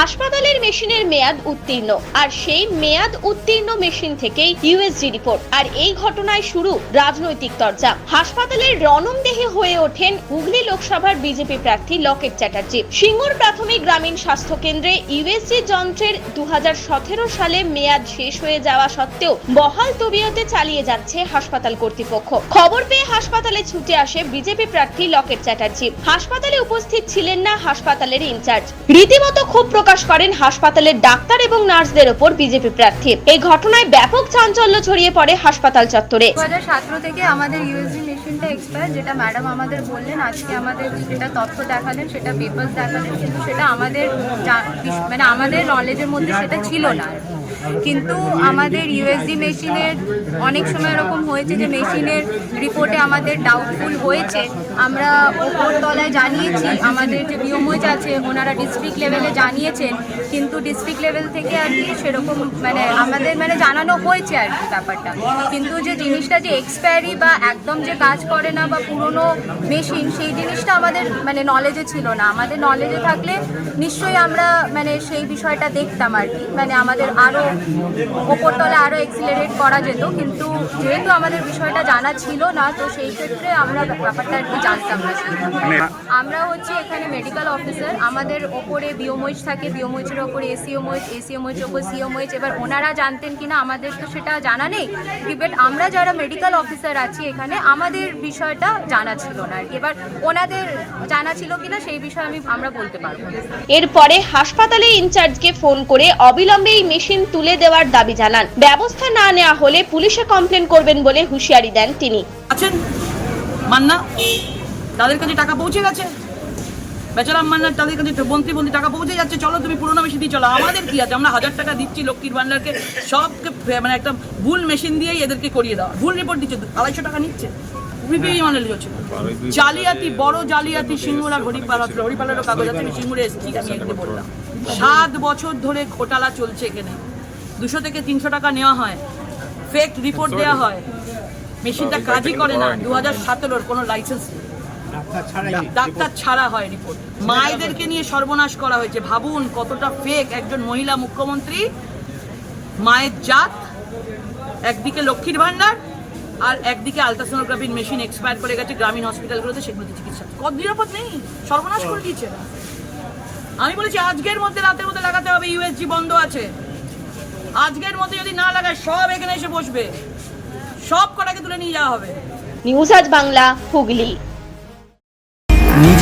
হাসপাতালের মেশিনের মেয়াদ উত্তীর্ণ, আর সেই মেয়াদ উত্তীর্ণ মেশিন থেকেই ইউএসজি রিপোর্ট আর এই ঘটনায় শুরু রাজনৈতিক তরজা। হাসপাতালের রণংদেহে হয়ে ওঠেন হুগলি লোকসভার বিজেপি প্রার্থী লকেট চ্যাটার্জি। সিঙ্গুর প্রাথমিক গ্রামীণ স্বাস্থ্য কেন্দ্রে ইউএসজি যন্ত্রের দুহাজার সতেরো সালে মেয়াদ শেষ হয়ে যাওয়া সত্ত্বেও বহাল তবিয়তে চালিয়ে যাচ্ছে হাসপাতাল কর্তৃপক্ষ। খবর পেয়ে হাসপাতালে ছুটে আসে বিজেপি প্রার্থী লকেট চ্যাটার্জি। হাসপাতালে উপস্থিত ছিলেন না হাসপাতালের ইনচার্জ। রীতিমতো ক্ষোভ প্রকাশ করেন হাসপাতালের ডাক্তার এবং নার্সদের ওপর বিজেপি প্রার্থী। এই ঘটনায় ব্যাপক চাঞ্চল্য ছড়িয়ে পড়ে হাসপাতাল চত্বরে। দু হাজার সতেরো থেকে আমাদের ইউএসজি মেশিনটা এক্সপায়ার যেটা ম্যাডাম আমাদের বললেন, আজকে আমাদের যেটা তথ্য দেখালেন, সেটা পেপার দেখালেন, কিন্তু সেটা আমাদের মানে আমাদের নলেজের মধ্যে সেটা ছিল না। কিন্তু আমাদের ইউএসজি মেশিনের অনেক সময় এরকম হয়েছে যে মেশিনের রিপোর্টে আমাদের ডাউটফুল হয়েছে। আমরা ওপর তলায় জানিয়েছি, আমাদের যে বিওমোজ আছে, ওনারা ডিস্ট্রিক্ট লেভেলে জানিয়েছেন, কিন্তু ডিস্ট্রিক্ট লেভেল থেকে আর কি সেরকম মানে আমাদের মানে জানানো হয়েছে আর কি ব্যাপারটা। কিন্তু যে জিনিসটা যে এক্সপায়ারি বা একদম যে কাজ করে না বা পুরনো মেশিন সেই জিনিসটা আমাদের মানে নলেজে ছিল না। আমাদের নলেজে থাকলে নিশ্চয়ই আমরা মানে সেই বিষয়টা দেখতাম আর কি। মানে আমাদের আরও ওপরতলে আরও এক্সিলারেট করা যেত কিন্তু যেহেতু আমাদের বিষয়টা জানা ছিল না তো সেই ক্ষেত্রে আমরা ব্যাপারটা আর কি জানতাম না। আমরা হচ্ছে এখানে মেডিকেল অফিসার আমাদের ওপরে বিওমইচ থাকে বিওমইচের ওপরে এসিও মইচ এসিও মইচের ওপর সিও মইচ এবার ওনারা জানতেন কিনা আমাদের তো সেটা জানা নেই। বাট আমরা যারা মেডিকেল অফিসার আছি এখানে আমাদের বিষয়টা জানা ছিল না আর কি। এবার ওনাদের জানা ছিল কিনা সেই বিষয়ে আমি আমরা বলতে পারব এরপরে হাসপাতালে ইনচার্জকে ফোন করে অবিলম্বে এই মেশিন তুলে দেওয়ার দাবি জানান। ব্যবস্থা না নেওয়া হলে পুলিশে কমপ্লেন করবেন বলে হুঁশিয়ারি দেন তিনি। আছেন? মান্না তাদের কাছে টাকা পৌঁছে গেছে। বেচারাম মান্না তাদের কাছে মন্ত্রী মন্ত্রী টাকা পৌঁছে যাচ্ছে। চলো তুমি পুরোনো মেশিন দিয়ে চলো। আমাদের কি আছে? আমরা হাজার টাকা দিচ্ছি লক্ষ্মীর ভান্ডারকে সবকে মানে একটা ভুল মেশিন দিয়েই এদেরকে করিয়ে দেওয়া। ভুল রিপোর্ট দিচ্ছে আড়াইশো টাকা নিচ্ছে। মানে হচ্ছে। জালিয়াতি বড় জালিয়াতি সিঙ্গুরা হরিপালা হরিপালারও কাগজ আছে আমি সিঙ্গুরে এসেছি আমি এখানে বললাম। সাত বছর ধরে ঘোটালা চলছে এখানে। দুশো থেকে তিনশো টাকা নেওয়া হয়। ফেক রিপোর্ট দেওয়া হয়। মেশিনটা কাজই করে না। দু হাজার সতেরোর কোনো লাইসেন্স নেই। ডাক্তার ছাড়া হয় রিপোর্ট মায়েদেরকে নিয়ে সর্বনাশ করা হয়েছে। ভাবুন কতটা ফেক একজন মহিলা মুখ্যমন্ত্রী মায়ের জাত একদিকে লক্ষ্মীর ভান্ডার আর একদিকে আলট্রাসোনোগ্রাফির মেশিন এক্সপায়ার করে গেছে গ্রামীণ হসপিটালগুলোতে সেগুলোতে চিকিৎসা। কত নিরাপদ নেই। সর্বনাশ করে দিয়েছে আমি বলেছি আজকের মধ্যে রাতের মধ্যে লাগাতে হবে ইউএসজি বন্ধ আছে। আজকের মধ্যে যদি না লাগায়, সব এখানে এসে বসবে। সব কটাকে তুলে নিয়ে যাওয়া হবে। নিউজ আজ বাংলা, হুগলি।